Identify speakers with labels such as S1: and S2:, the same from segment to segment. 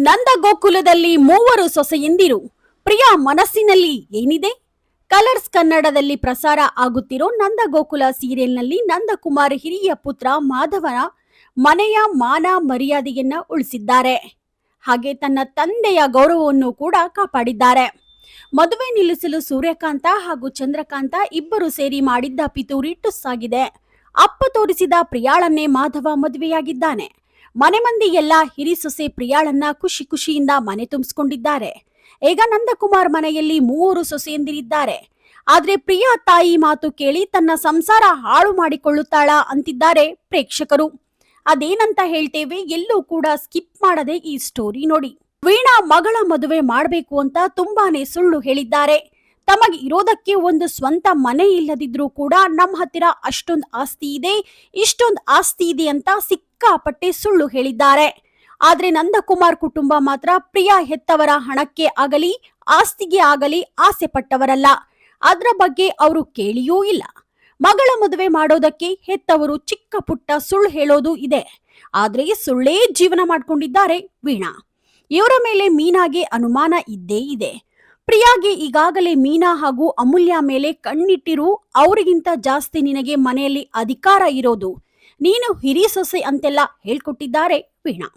S1: ನಂದ ಗೋಕುಲದಲ್ಲಿ ಮೂವರು ಸೊಸೆಯಂದಿರು. ಪ್ರಿಯಾ ಮನಸ್ಸಿನಲ್ಲಿ ಏನಿದೆ? ಕಲರ್ಸ್ ಕನ್ನಡದಲ್ಲಿ ಪ್ರಸಾರ ಆಗುತ್ತಿರೋ ನಂದ ಗೋಕುಲ ಸೀರಿಯಲ್ನಲ್ಲಿ ನಂದಕುಮಾರ್ ಹಿರಿಯ ಪುತ್ರ ಮಾಧವನ ಮನೆಯ ಮಾನ ಮರ್ಯಾದೆಯನ್ನ ಉಳಿಸಿದ್ದಾರೆ. ಹಾಗೆ ತನ್ನ ತಂದೆಯ ಗೌರವವನ್ನು ಕೂಡ ಕಾಪಾಡಿದ್ದಾರೆ. ಮದುವೆ ನಿಲ್ಲಿಸಲು ಸೂರ್ಯಕಾಂತ ಹಾಗೂ ಚಂದ್ರಕಾಂತ ಇಬ್ಬರು ಸೇರಿ ಮಾಡಿದ್ದ ಪಿತೂರಿ ಟುಸ್ಸಾಗಿದೆ. ಅಪ್ಪ ತೋರಿಸಿದ ಪ್ರಿಯಾಳನ್ನೇ ಮಾಧವ ಮದುವೆಯಾಗಿದ್ದಾನೆ. ಮನೆ ಮಂದಿ ಎಲ್ಲ ಹಿರಿ ಸೊಸೆ ಪ್ರಿಯಾಳನ್ನ ಖುಷಿ ಖುಷಿಯಿಂದ ಮನೆ ತುಂಬಿಸ್ಕೊಂಡಿದ್ದಾರೆ. ಈಗ ನಂದಕುಮಾರ್ ಮನೆಯಲ್ಲಿ ಮೂವರು ಸೊಸೆಯಂದಿರಿದ್ದಾರೆ. ಆದ್ರೆ ಪ್ರಿಯಾ ತಾಯಿ ಮಾತು ಕೇಳಿ ತನ್ನ ಸಂಸಾರ ಹಾಳು ಮಾಡಿಕೊಳ್ಳುತ್ತಾಳ ಅಂತಿದ್ದಾರೆ ಪ್ರೇಕ್ಷಕರು. ಅದೇನಂತ ಹೇಳ್ತೇವೆ ಎಲ್ಲೂ ಕೂಡ ಸ್ಕಿಪ್ ಮಾಡದೆ ಈ ಸ್ಟೋರಿ ನೋಡಿ. ವೀಣಾ ಮಗಳ ಮದುವೆ ಮಾಡಬೇಕು ಅಂತ ತುಂಬಾನೇ ಸುಳ್ಳು ಹೇಳಿದ್ದಾರೆ. ತಮಗೆ ಇರೋದಕ್ಕೆ ಒಂದು ಸ್ವಂತ ಮನೆ ಇಲ್ಲದಿದ್ರೂ ಕೂಡ ನಮ್ಮ ಹತ್ತಿರ ಅಷ್ಟೊಂದು ಆಸ್ತಿ ಇದೆ, ಇಷ್ಟೊಂದು ಆಸ್ತಿ ಇದೆ ಅಂತ ಸಿಕ್ಕಾಪಟ್ಟೆ ಸುಳ್ಳು ಹೇಳಿದ್ದಾರೆ. ಆದರೆ ನಂದಕುಮಾರ್ ಕುಟುಂಬ ಮಾತ್ರ ಪ್ರಿಯಾ ಹೆತ್ತವರ ಹಣಕ್ಕೆ ಆಗಲಿ, ಆಸ್ತಿಗೆ ಆಗಲಿ ಆಸೆ ಪಟ್ಟವರಲ್ಲ ಅದರ ಬಗ್ಗೆ ಅವರು ಕೇಳಿಯೂ ಇಲ್ಲ. ಮಗಳ ಮದುವೆ ಮಾಡೋದಕ್ಕೆ ಹೆತ್ತವರು ಚಿಕ್ಕ ಪುಟ್ಟ ಸುಳ್ಳು ಹೇಳೋದು ಇದೆ. ಆದ್ರೆ ಸುಳ್ಳೇ ಜೀವನ ಮಾಡ್ಕೊಂಡಿದ್ದಾರೆ ವೀಣಾ. ಇವರ ಮೇಲೆ ಮೀನಾಗೆ ಅನುಮಾನ ಇದ್ದೇ ಇದೆ. ಪ್ರಿಯಾಗೆ ಈಗಾಗಲೇ ಮೀನಾ ಹಾಗೂ ಅಮೂಲ್ಯ ಮೇಲೆ ಕಣ್ಣಿಟ್ಟಿರು, ಅವರಿಗಿಂತ ಜಾಸ್ತಿ ನಿನಗೆ ಮನೆಯಲ್ಲಿ ಅಧಿಕಾರ ಇರೋದು. ನೀನು ಹಿರಿ ಸೊಸೆ ಅಂತೆಲ್ಲ ಹೇಳ್ಕೊಟ್ಟಿದ್ದಾರೆ ವೀಣಾ.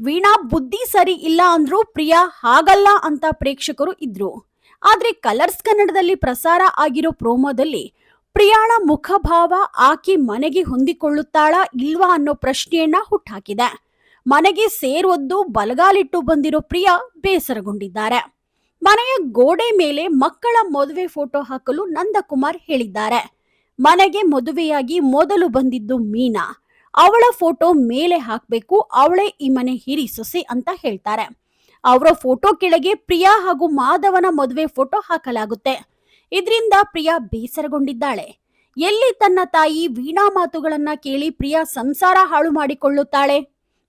S1: ವೀಣಾ, ಬುದ್ಧಿ ಸರಿ ಇಲ್ಲ ಅಂದ್ರೂ ಪ್ರಿಯಾ ಹಾಗಲ್ಲ ಅಂತ ಪ್ರೇಕ್ಷಕರು ಇದ್ರು. ಆದ್ರೆ ಕಲರ್ಸ್ ಕನ್ನಡದಲ್ಲಿ ಪ್ರಸಾರ ಆಗಿರೋ ಪ್ರೋಮೋದಲ್ಲಿ ಪ್ರಿಯಾಳ ಮುಖಭಾವ ಆಕೆ ಮನೆಗೆ ಹೊಂದಿಕೊಳ್ಳುತ್ತಾಳಾ ಇಲ್ವಾ ಅನ್ನೋ ಪ್ರಶ್ನೆಯನ್ನ ಹುಟ್ಟಾಕಿದೆ ಮನೆಗೆ ಸೇರೊದ್ದು ಬಲಗಾಲಿಟ್ಟು ಬಂದಿರೋ ಪ್ರಿಯಾ ಬೇಸರಗೊಂಡಿದ್ದಾರೆ. ಮನೆಯ ಗೋಡೆ ಮೇಲೆ ಮಕ್ಕಳ ಮದುವೆ ಫೋಟೋ ಹಾಕಲು ನಂದಕುಮಾರ್ ಹೇಳಿದ್ದಾರೆ. ಮನೆಗೆ ಮದುವೆಯಾಗಿ ಮೊದಲು ಬಂದಿದ್ದು ಮೀನಾ. ಅವಳ ಫೋಟೋ ಮೇಲೆ ಹಾಕಬೇಕು, ಅವಳೇ ಈ ಮನೆ ಹಿರಿ ಸೊಸೆ ಅಂತ ಹೇಳ್ತಾರೆ. ಅವರ ಫೋಟೋ ಕೆಳಗೆ ಪ್ರಿಯಾ ಹಾಗೂ ಮಾಧವನ ಮದುವೆ ಫೋಟೋ ಹಾಕಲಾಗುತ್ತೆ. ಇದರಿಂದ ಪ್ರಿಯಾ ಬೇಸರಗೊಂಡಿದ್ದಾಳೆ. ಎಲ್ಲಿ ತನ್ನ ತಾಯಿ ವೀಣಾ ಮಾತುಗಳನ್ನ ಕೇಳಿ ಪ್ರಿಯಾ ಸಂಸಾರ ಹಾಳು ಮಾಡಿಕೊಳ್ಳುತ್ತಾಳೆ?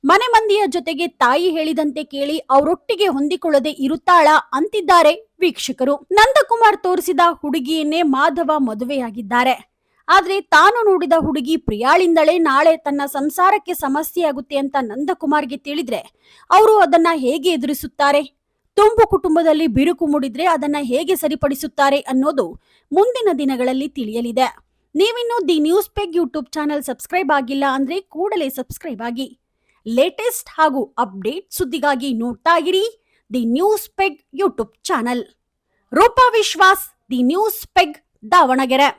S1: ಮನೆ ಮಂದಿಯ ಜೊತೆಗೆ ತಾಯಿ ಹೇಳಿದಂತೆ ಕೇಳಿ ಅವರೊಟ್ಟಿಗೆ ಹೊಂದಿಕೊಳ್ಳದೆ ಇರುತ್ತಾಳ ಅಂತಿದ್ದಾರೆ ವೀಕ್ಷಕರು. ನಂದಕುಮಾರ್ ತೋರಿಸಿದ ಹುಡುಗಿಯನ್ನೇ ಮಾಧವ ಮದುವೆಯಾಗಿದ್ದಾರೆ. ಆದ್ರೆ ತಾನು ನೋಡಿದ ಹುಡುಗಿ ಪ್ರಿಯಾಳಿಂದಲೇ ನಾಳೆ ತನ್ನ ಸಂಸಾರಕ್ಕೆ ಸಮಸ್ಯೆಯಾಗುತ್ತೆ ಅಂತ ನಂದಕುಮಾರ್ಗೆ ತಿಳಿದ್ರೆ ಅವರು ಅದನ್ನ ಹೇಗೆ ಎದುರಿಸುತ್ತಾರೆ? ತುಂಬು ಕುಟುಂಬದಲ್ಲಿ ಬಿರುಕು ಮೂಡಿದ್ರೆ ಅದನ್ನ ಹೇಗೆ ಸರಿಪಡಿಸುತ್ತಾರೆ ಅನ್ನೋದು ಮುಂದಿನ ದಿನಗಳಲ್ಲಿ ತಿಳಿಯಲಿದೆ. ನೀವಿನ್ನು the news peg YouTube channel subscribe ಆಗಿಲ್ಲ ಅಂದ್ರೆ ಕೂಡಲೇ ಸಬ್ಸ್ಕ್ರೈಬ್ ಆಗಿ. ಲೇಟೆಸ್ಟ್ ಹಾಗೂ ಅಪ್ಡೇಟ್ ಸುದ್ದಿಗಾಗಿ ನೋಡ್ತಾ ಇರಿ the news peg YouTube channel. Roopa Vishwas, the news peg Davanagere.